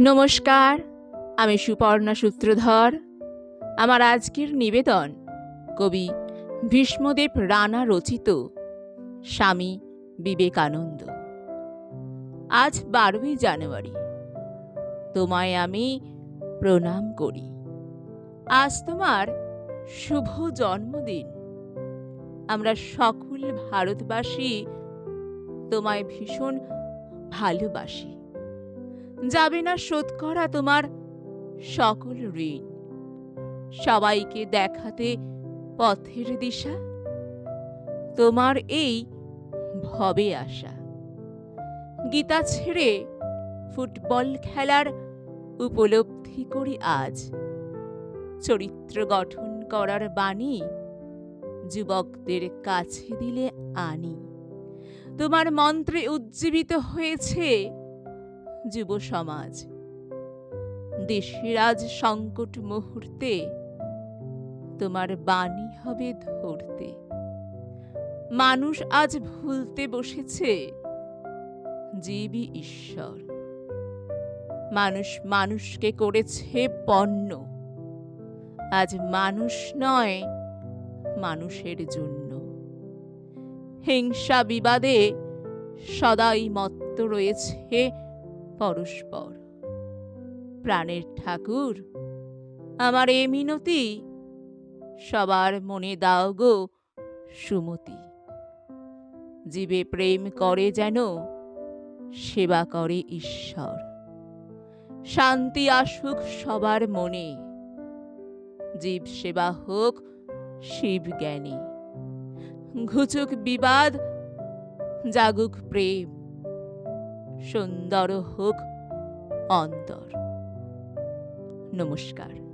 নমস্কার, আমি সুপর্ণা সূত্রধর। আমার আজকের নিবেদন, কবি ভীষ্মদেব রানা রচিত, স্বামী বিবেকানন্দ। আজ বারোই জানুয়ারি। তোমায় আমি প্রণাম করি। আজ তোমার শুভ জন্মদিন। আমরা সকল ভারতবাসী তোমায় ভীষণ ভালোবাসি। যাবে না শোধ করা তোমার সকল ঋণ। সবাইকে দেখাতে পথের দিশা, তোমার এই ভবে আসা গীতা ছেড়ে ফুটবল খেলার উপলব্ধি করি আজ। চরিত্র গঠন করার বাণী যুবকদের কাছে দিলে আনি। তোমার মন্ত্রে উজ্জীবিত হয়েছে যুব সমাজ। দেশের আজ সংকট মুহূর্তে তোমার বাণী হবে ধরতে। মানুষ আজ ভুলতে বসেছে, জীবই ঈশ্বর। মানুষ মানুষকে করেছে পণ্য। আজ মানুষ নয়, মানুষের জন্য। হিংসা বিবাদে সদাই মত্ত রয়েছে পরস্পর। প্রাণের ঠাকুর, আমার এ মিনতি, সবার মনে দাও গো সুমতি। জীবে প্রেম করে যেন, সেবা করে ঈশ্বর। শান্তি আসুক সবার মনে, জীব সেবা হোক শিব জ্ঞানী ঘুচুক বিবাদ, জাগুক প্রেম। সুন্দর হোক অন্তর। নমস্কার।